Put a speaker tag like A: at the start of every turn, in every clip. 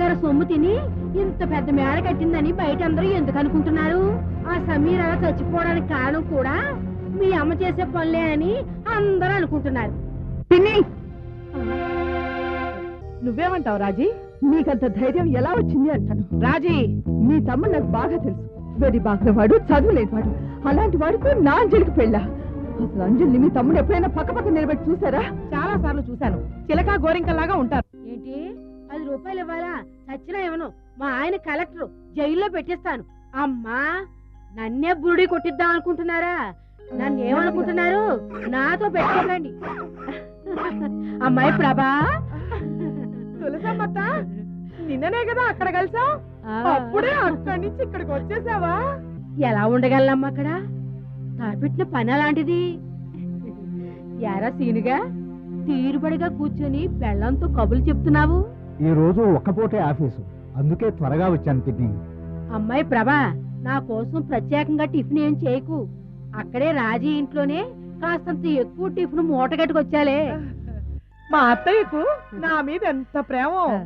A: గారి సొమ్ము తిని ఇంత పెద్ద మేడ కట్టిందని బయట అందరూ ఎందుకు అనుకుంటున్నారు? ఆ సమీర్ అలా చచ్చిపోవడానికి కారణం కూడా మీ అమ్మ చేసే పనులే అని అందరూ అనుకుంటున్నారు.
B: పిన్ని! నువ్వేమంటావు రాజీ? నీకంత ధైర్యం ఎలా వచ్చింది అంటాను? రాజీ! నీ తమ్ముడు నాకు బాగా తెలుసు. వెరీ బాగా వాడు చదువులేనివాడు. అలాంటి వాడితో నా అంజలికి పెళ్ళా? అసలు అంజలిని మీ తమ్ముడు ఎప్పుడైనా పక్క పక్క నిలబెట్టి చూసారా? చాలా సార్లు చూశాను. చిలక గోరింకలాగా ఉంటారు.
A: ఏంటి? పది రూపాయలు ఇవ్వాలా? చచ్చినా ఇవ్వను. మా ఆయన కలెక్టర్ జైల్లో పెట్టిస్తాను. అమ్మా నన్నే బురుడి కొట్టిద్దాం అనుకుంటున్నారా? నన్ను ఏమనుకుంటున్నారు? నాతో పెట్టుకోకండి. అమ్మాయి ప్రభా.
B: తులసమ్మత్త నిన్ననే కదా అక్కడ కలిసాం అప్పుడే అక్కడి నుంచి ఇక్కడికి వచ్చేసావా?
A: ఎలా ఉండగలనమ్మా అక్కడ? తాపెట్టిన పని అలాంటిది. ఎరా సీనుగా తీరుబడిగా కూర్చొని బెల్లంతో కబులు చెప్తున్నావు.
C: ఈ రోజు ఒక్కపోటే ఆఫీసు. అందుకే త్వరగా వచ్చాను పిన్ని.
A: అమ్మాయి ప్రభా నా కోసం ప్రత్యేకంగా టిఫిన్ ఏం చేయకు. అక్కడే రాజీ ఇంట్లోనే కాస్తంత ఎక్కువ టిఫిన్ మూటగట్టుకొచ్చాలే.
B: మా అత్తయ్యకు నా మీద ఎంత ప్రేమ.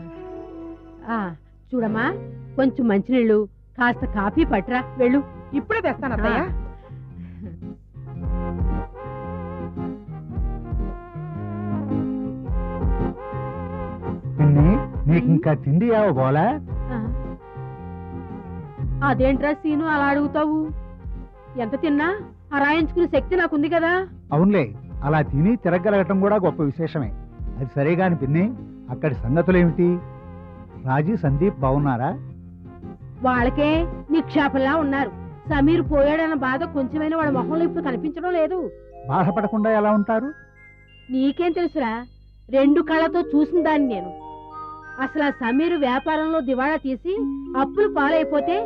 A: ఆ చూడమ్మా కొంచెం మంచినీళ్ళు కాస్త కాఫీ పట్టురా వెళ్ళు.
B: ఇప్పుడే తెస్తాను అత్తయ్య.
C: ఇంకా తిండి
A: ఆ. అదేంట్రా సీను అలా అడుగుతావు? ఎంత తిన్నా? అరాయించుకునే శక్తి నాకుంది కదా.
C: అవునులే అలా తిని తిరగలగటం కూడా గొప్ప విశేషమే. అది సరే గాని పిన్ని అక్కడి సంగతులేమిటి? రాజీ సందీప్ బాగున్నారా
A: వాళ్ళకే నిక్షేపంలా ఉన్నారు. సమీర్ పోయాడన్న బాధ కొంచెమైనా వాళ్ళ మొహంలో ఇప్పుడు కనిపించడం లేదు.
C: బాధపడకుండా ఎలా ఉంటారు?
A: నీకేం తెలుసురా? రెండు కళ్ళతో చూసిన దాన్ని నేను. అసలు ఆ సమీర్ వ్యాపారంలో దివాళా తీసి అప్పులు పాలైపోతే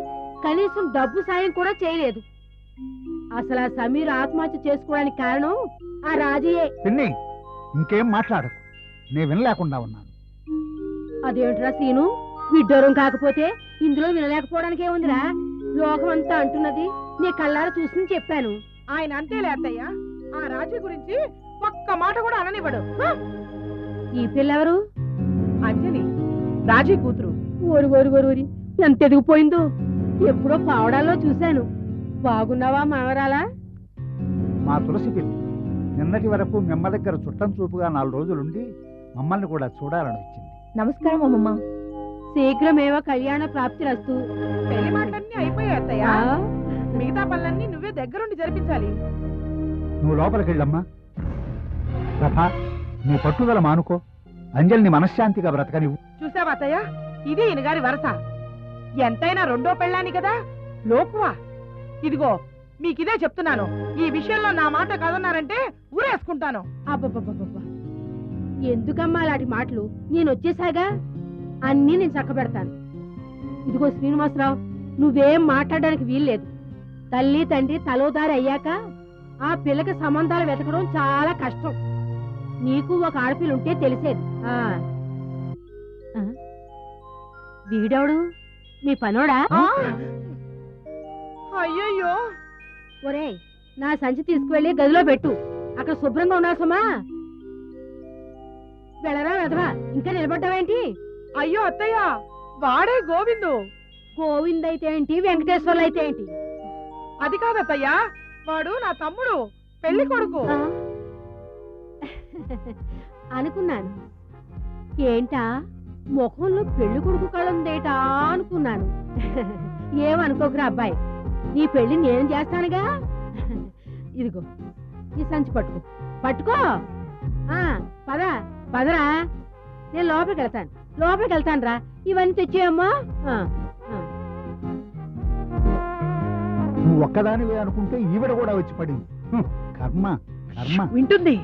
A: కనీసం డబ్బు సాయం కూడా చేయలేదు. అసలు ఆ సమీర్ ఆత్మహత్య చేసుకోవడానికి కారణం ఆ రాజీయే
C: పిన్ని ఇంకేం మాట్లాడకు. నేను వినలేకుండా ఉన్నాను.
A: అదేంట్రా సీను? విడ్డూరం కాకపోతే ఇందులో వినలేకపోవడానికి ఏముందిరా లోకం అంతా అంటున్నది నీ కళ్ళారా చూసి చెప్పాను.
B: ఆయన అంతేలే అత్తయ్య. ఆ రాజీ గురించి ఒక్క మాట కూడా అననివ్వడు!
A: ఈ పిల్లెవరు?
B: అంజలి. రాజీ కూతురు.
A: ఓరి ఓరి ఓరి ఓరి ఎంత ఎదిగిపోయిందో. ఎప్పుడో పావడాల్లో చూశాను. బాగున్నావా మావరాలా?
C: మా తులసి పిల్లి నిన్నటి వరకు మిమ్మ దగ్గర చుట్టం చూపుగా నాలుగు రోజులుండి మమ్మల్ని కూడా చూడాలని వచ్చింది.
B: నమస్కారం అమ్మమ్మ.
A: శీఘ్రమేవ కళ్యాణ ప్రాప్తి రస్తు.
B: పెళ్ళి మాటలన్నీ అయిపోయాయి మిగతా పనులన్నీ నువ్వే దగ్గరుండి జరిపించాలి.
C: నువ్వు లోపలికి వెళ్ళమ్మా. ప్రభా నీ పట్టుదల మానుకో. అంజలిని మనశ్శాంతిగా బ్రతకనివ్వు.
B: చూసావా అత్తయ్య? ఇది ఈయన గారి వరస. ఎంతైనా రెండో పెళ్ళాని కదా? లోకువా? ఇదిగో మీకిదే చెప్తున్నాను. ఈ విషయంలో నా మాట కాదన్నారంటే ఊరేసుకుంటాను.
A: ఎందుకమ్మా అలాంటి మాటలు? నేను వచ్చేసాగా అన్నీ నేను చక్కబెడతాను. ఇదిగో శ్రీనివాసరావు నువ్వేం మాట్లాడడానికి వీల్లేదు. తల్లి తండ్రి తలోదారి అయ్యాక ఆ పిల్లకి సంబంధాలు వెతకడం చాలా కష్టం. నీకు ఒక ఆడపిల్ల ఉంటే తెలిసేది? వీడెవడు? మీ పనోడా?
B: అయ్యయ్యో.
A: ఒరేయ్ నా సంచి తీసుకువెళ్ళి గదిలో పెట్టు. అక్కడ శుభ్రంగా ఉన్నా సుమా. వెళ్ళరా వెదవా ఇంకా నిలబడ్డావేంటి?
B: అయ్యో అత్తయ్య వాడే గోవిందు.
A: గోవింద్ అయితే ఏంటి వెంకటేశ్వర్లు అయితే ఏంటి?
B: అది కాదత్తయ్య వాడు నా తమ్ముడు పెళ్ళి కొడుకు?
A: అనుకున్నాను. ఏంటా? ముఖంలో పెళ్ళి కొడుకు కళందేటా అనుకున్నాను. ఏమనుకోకురా అబ్బాయి? నీ పెళ్ళి నేను చేస్తానుగా? ఇదిగో ఈ సంచి పట్టుకో. పట్టుకో? ఆ పద పదరా. నేను లోపలికి వెళ్తాను. లోపలికి వెళ్తాను రా ఇవన్నీ తెచ్చేయమ్మా.
C: నువ్వు ఒక్కదానివే అనుకుంటే ఈవిడ కూడా వచ్చి పడింది. కర్మ కర్మ.
B: వింటుంది.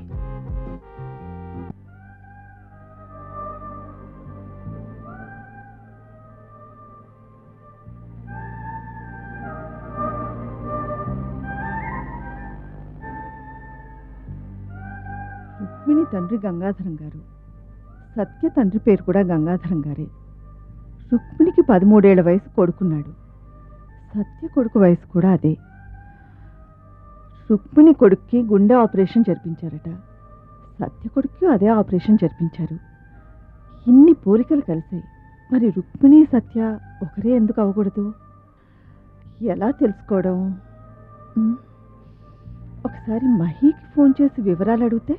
D: రుక్మిణి తండ్రి గంగాధరం గారు. సత్య తండ్రి పేరు కూడా గంగాధరం గారే. రుక్మిణికి పదమూడేళ్ళ వయసు కొడుకున్నాడు. సత్య కొడుకు వయసు కూడా అదే. రుక్మిణి కొడుక్కి గుండె ఆపరేషన్ జరిపించారట. సత్య కొడుక్కి అదే ఆపరేషన్ జరిపించారు. ఇన్ని పోలికలు కలిశాయి. మరి రుక్మిణి సత్య ఒకరే ఎందుకు అవ్వకూడదు ఎలా తెలుసుకోవడం? ఒకసారి మహీకి ఫోన్ చేసి వివరాలు అడిగితే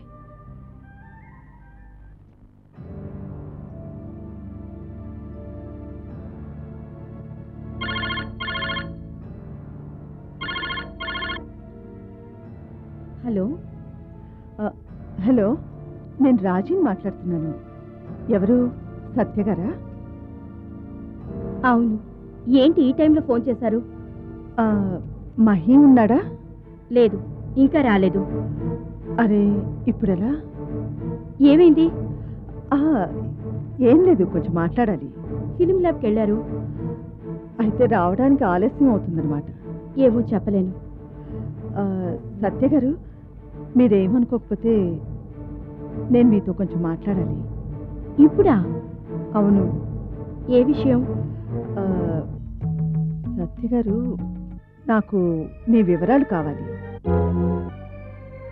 A: హలో?
D: హలో నేను రాజీని మాట్లాడుతున్నాను. ఎవరు? సత్య గారా?
A: అవును. ఏంటి ఈ టైంలో ఫోన్ చేశారు?
D: మహీ ఉన్నాడా?
A: లేదు ఇంకా రాలేదు.
D: అరే ఇప్పుడెలా?
A: ఏమైంది?
D: ఏం లేదు కొంచెం మాట్లాడాలి.
A: ఫిలిం ల్యాబ్కి వెళ్ళారు.
D: అయితే రావడానికి ఆలస్యం అవుతుందన్నమాట.
A: ఏమో చెప్పలేను.
D: సత్య గారు మీరేమనుకోకపోతే నేను మీతో కొంచెం మాట్లాడాలి.
A: ఇప్పుడా?
D: అవును.
A: ఏ విషయం?
D: సత్య గారు నాకు మీ వివరాలు కావాలి.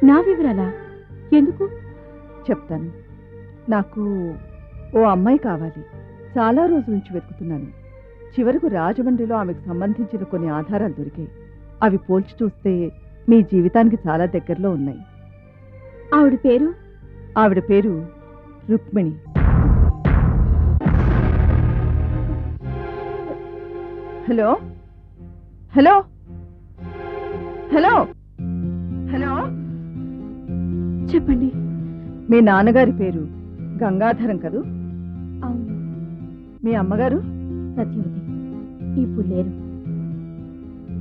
A: నా వివరాలా? ఎందుకు?
D: చెప్తాను. నాకు ఓ అమ్మాయి కావాలి. చాలా రోజుల నుంచి వెతుకుతున్నాను. చివరకు రాజమండ్రిలో ఆమెకు సంబంధించిన కొన్ని ఆధారాలు దొరికాయి. అవి పోల్చి చూస్తే మీ జీవితానికి చాలా దగ్గరలో ఉన్నాయి.
A: ఆవిడ పేరు?
D: ఆవిడ పేరు Rukmini. Hello? Hello? Hello? Hello?
A: చెప్పండి.
D: మీ నాన్నగారి పేరు గంగాధరం కదూ?
A: అవును.
D: మీ అమ్మగారు?
A: సత్యవతి. ఇప్పుడు లేరు.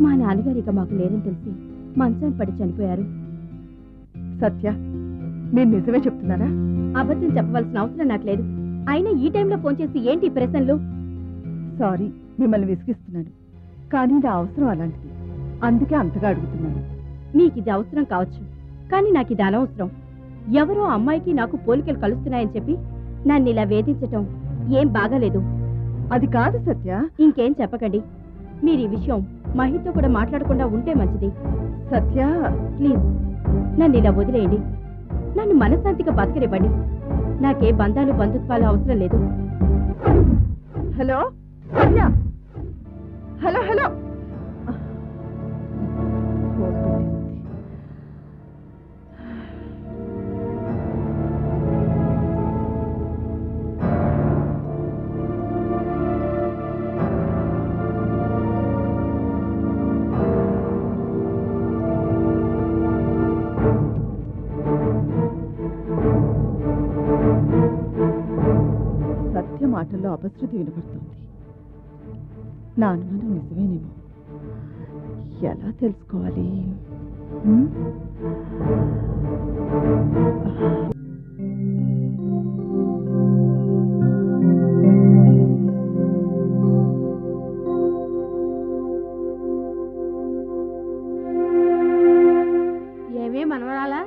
A: మా నాన్నగారు ఇక మాకు లేరని తెలిసి మంచం పడి చనిపోయారు.
D: సత్య మీరు నిజమే చెప్తున్నారా?
A: అబద్ధం చెప్పవలసిన అవసరం నాకు లేదు. అయినా ఈ టైంలో ఫోన్ చేసి ఏంటి ప్రశ్నలు?
D: సారీ మిమ్మల్ని విసిగిస్తున్నాను. కానీ నా అవసరం అలాంటిది. అందుకే అంతగా అడుగుతున్నాను.
A: మీకు ఇది అవసరం కావచ్చు. కానీ నాకు ఇది అనవసరం. ఎవరో అమ్మాయికి నాకు పోలికలు కలుస్తున్నాయని చెప్పి నన్ను ఇలా వేధించటం ఏం బాగాలేదు.
D: అది కాదు సత్య.
A: ఇంకేం చెప్పకండి. మీరు ఈ విషయం మహితో కూడా మాట్లాడకుండా ఉంటే మంచిది.
D: సత్య!
A: ప్లీజ్ నన్ను ఇలా వదిలేయండి. నన్ను మనశ్శాంతిగా బతకనివ్వండి. నాకే బంధాలు బంధుత్వాలు అవసరం లేదు.
D: హలో? సత్య! Hello hello! అపశృతి వినపడుతోంది. నా అనుమానం నిజమేనేమో. ఎలా తెలుసుకోవాలి?
A: ఏమీ మనవరాలా?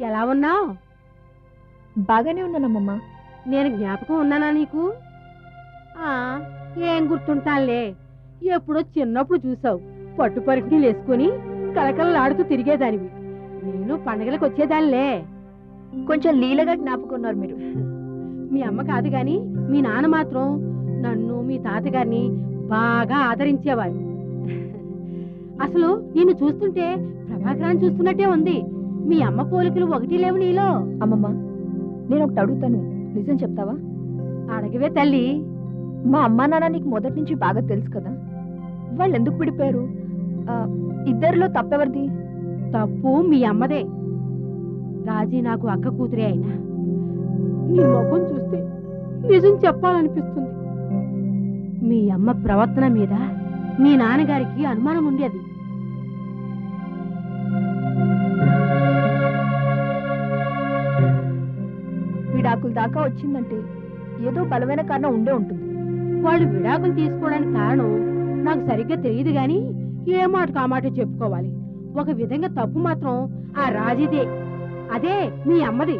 A: ఎలా ఉన్నావు?
E: బాగానే ఉన్నానమ్మమ్మ.
A: నేను జ్ఞాపకం ఉన్నానా నీకు? ఏం గుర్తుంటానులే. ఎప్పుడో చిన్నప్పుడు చూసావు పట్టు పరికిణీలు వేసుకుని కలకలలాడుతూ తిరిగేదానివి. నేను పండగలకు వచ్చేదానిలే.
E: కొంచెం లీలగా జ్ఞాపకున్నారు మీరు.
A: మీ అమ్మ కాదు గాని మీ నాన్న మాత్రం నన్ను మీ తాతగారిని బాగా ఆదరించేవారు. అసలు నిన్ను చూస్తుంటే ప్రభాకరాన్ని చూస్తున్నట్టే ఉంది. మీ అమ్మ పోలికలు ఒకటి లేవు నీలో.
E: అమ్మమ్మ నేను ఒకటి అడుగుతాను. నిజం చెప్తావా?
A: అడగవే తల్లి.
E: మా అమ్మా నాన్న నీకు మొదటి నుంచి బాగా తెలుసు కదా. వాళ్ళు ఎందుకు విడిపోయారు ఇద్దరిలో తప్పెవరిది?
A: తప్పు మీ అమ్మదే. రాజీ నాకు అక్క కూతురే అయినా. నీ ముఖం చూస్తే నిజం చెప్పాలనిపిస్తుంది. మీ అమ్మ ప్రవర్తన మీద మీ నాన్నగారికి అనుమానం ఉండేది
E: విడాకుల దాకా వచ్చిందంటే ఏదో బలమైన కారణం ఉండే ఉంటుంది.
A: వాళ్ళు విడాకులు తీసుకోవడానికి కారణం నాకు సరిగ్గా తెలియదు గాని ఏ మాట కామాట చెప్పుకోవాలి? ఒక విధంగా తప్పు మాత్రం ఆ రాజీదే. అదే మీ అమ్మది.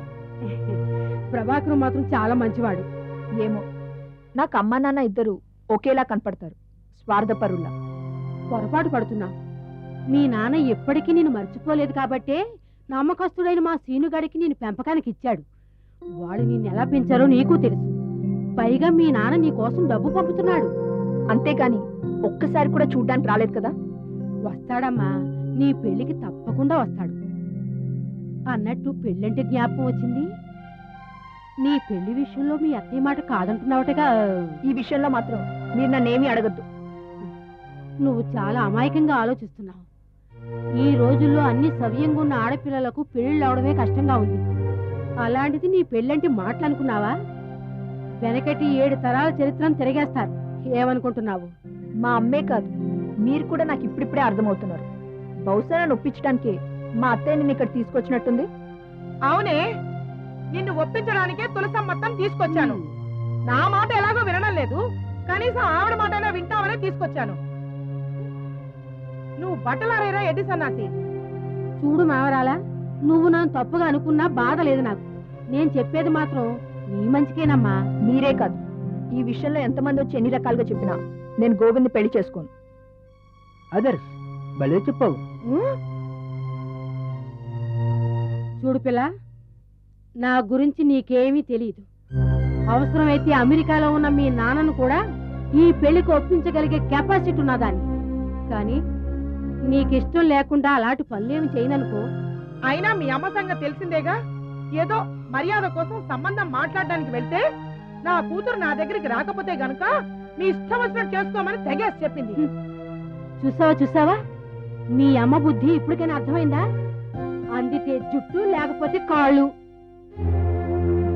A: ప్రభాకర్ మాత్రం చాలా మంచివాడు.
E: ఏమో. నాకు అమ్మా నాన్న ఇద్దరు ఒకేలా కనపడతారు. స్వార్థపరుల్లా.
A: పొరపాటు పడుతున్నా. మీ నాన్న ఎప్పటికీ నేను మర్చిపోలేదు కాబట్టే నమ్మకస్తుడైన మా సీనుగాడికి నేను పెంపకానికి ఇచ్చాడు. వాడు నిన్ను ఎలా పెంచారో నీకు తెలుసు. పైగా మీ నాన్న నీ కోసం డబ్బు పంపుతున్నాడు.
E: అంతేకాని ఒక్కసారి కూడా చూడ్డానికి రాలేదు కదా?
A: వస్తాడమ్మా. నీ పెళ్ళికి తప్పకుండా వస్తాడు. అన్నట్టు పెళ్ళంటే జ్ఞాపకం వచ్చింది? నీ పెళ్ళి విషయంలో మీ అత్తయ్య మాట కాదంటున్నావటగా?
E: ఈ విషయంలో మాత్రం మీరు నన్నేమీ అడగద్దు.
A: నువ్వు చాలా అమాయకంగా ఆలోచిస్తున్నావు. ఈ రోజుల్లో అన్ని సవ్యంగా ఉన్న ఆడపిల్లలకు పెళ్ళిళ్ళు అవడమే కష్టంగా ఉంది. అలాంటిది నీ పెళ్ళంటి మాటలు అనుకున్నావా? వెనకటి ఏడు తరాల చరిత్రను తిరిగేస్తారు. ఏమనుకుంటున్నావు?
E: మా అమ్మే కాదు. మీరు కూడా నాకు ఇప్పుడిప్పుడే అర్థమవుతున్నారు. బహుశా నన్ను ఒప్పించడానికి మా అత్తయ్య నిన్ను ఇక్కడ తీసుకొచ్చినట్టుంది?
B: అవునే. నిన్ను ఒప్పించడానికే తులసమ్మత్తం తీసుకొచ్చాను. నా మాట ఎలాగో వినడం లేదు. కనీసం ఆవిడ మాటైనా వింటామనే తీసుకొచ్చాను. నువ్వు బట్టలారేరా ఎడ్డి సన్నాసి?
A: చూడు మావరాలా నువ్వు నన్ను తప్పుగా అనుకున్నా బాధ లేదు నాకు. నేను చెప్పేది మాత్రం నీ మంచికేనమ్మా
E: మీరే కాదు. ఈ విషయంలో ఎంతమంది వచ్చి ఎన్ని రకాలుగా చెప్పినా నేను గోవింద్ పెళ్ళి చేసుకోను.
F: అదర్స్ భలే చెప్పావు.
A: చూడు పిల్ల నా గురించి నీకేమీ తెలియదు అవసరమైతే అమెరికాలో ఉన్న మీ నాన్నను కూడా ఈ పెళ్ళికి ఒప్పించగలిగే కెపాసిటీ ఉన్నదాన్ని కానీ నీకిష్టం లేకుండా అలాంటి పనులేమి చేయననుకో.
B: అయినా మీ అమ్మ సంగతి తెలిసిందేగా? ఏదో మర్యాద కోసం సంబంధం మాట్లాడడానికి వెళ్తే నా కూతురు నా దగ్గరికి రాకపోతే గనుక మీ ఇష్టం వచ్చినట్టు చేసుకోమని తెగేసి చెప్పింది.
A: చూసావా చూసావా? మీ అమ్మ బుద్ధి ఇప్పటికైనా అర్థమైందా? అందితే జుట్టు లేకపోతే కాళ్ళు.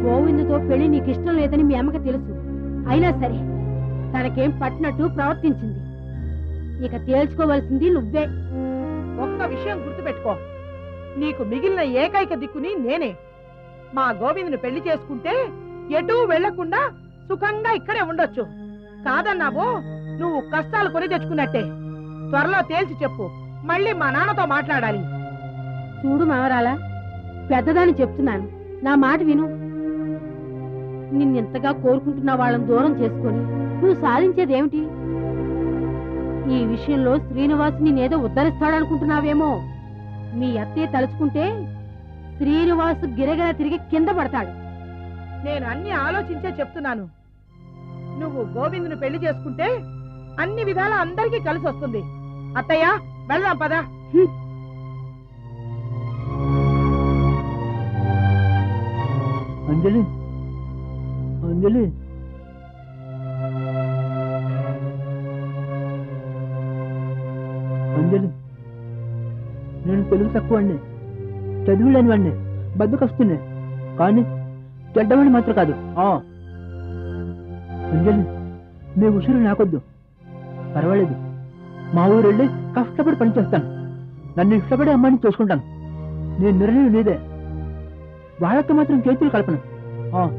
A: గోవిందుతో పెళ్ళి నీకు ఇష్టం లేదని మీ అమ్మకి తెలుసు. అయినా సరే తనకేం పట్టినట్టు ప్రవర్తించింది. ఇక తేల్చుకోవలసింది నువ్వే.
B: ఒక్క విషయం గుర్తుపెట్టుకో. నీకు మిగిలిన ఏకైక దిక్కుని నేనే. మా గోవిందుని పెళ్ళి చేసుకుంటే ఎటూ వెళ్ళకుండా సుఖంగా ఇక్కడే ఉండొచ్చు. కాదన్నావో నువ్వు కష్టాలు కొని తెచ్చుకున్నట్టే. త్వరలో తేల్చి చెప్పు. మళ్ళీ మా నాన్నతో మాట్లాడాలి.
A: చూడు మావరాలా పెద్దదాన్ని చెప్తున్నాను. నా మాట విను. నిన్నెంతగా కోరుకుంటున్న వాళ్ళని దూరం చేసుకొని నువ్వు సాధించేదేమిటి? ఈ విషయంలో శ్రీనివాస్ నేనేదో ఉద్ధరిస్తాడనుకుంటున్నావేమో. మీ అత్తయ్య తలుచుకుంటే శ్రీనివాస్ గిరగిర తిరిగి కింద పడతాడు.
B: నేను అన్ని ఆలోచించే చెప్తున్నాను. నువ్వు గోవిందుని పెళ్ళి చేసుకుంటే అన్ని విధాల అందరికీ కలిసి వస్తుంది. అత్తయ్య వెళ్దాం పదా.
F: అంజలి అంజలి. అంజలి నేను తెలుగు తక్కువ అండి చదువు లేనివాడిని బద్దకొస్తుంది కానీ చెడ్డవాడిని మాత్రం కాదు. అంజలి నీ ఉసిరు నాకొద్దు. పర్వాలేదు. మా ఊరు వెళ్ళి కష్టపడి పనిచేస్తాను. నన్ను ఇష్టపడే అమ్మాయిని చూసుకుంటాను. నేను నిర్ణయం నీదే. వాళ్ళతో మాత్రం చేతులు కలపను. ఆ.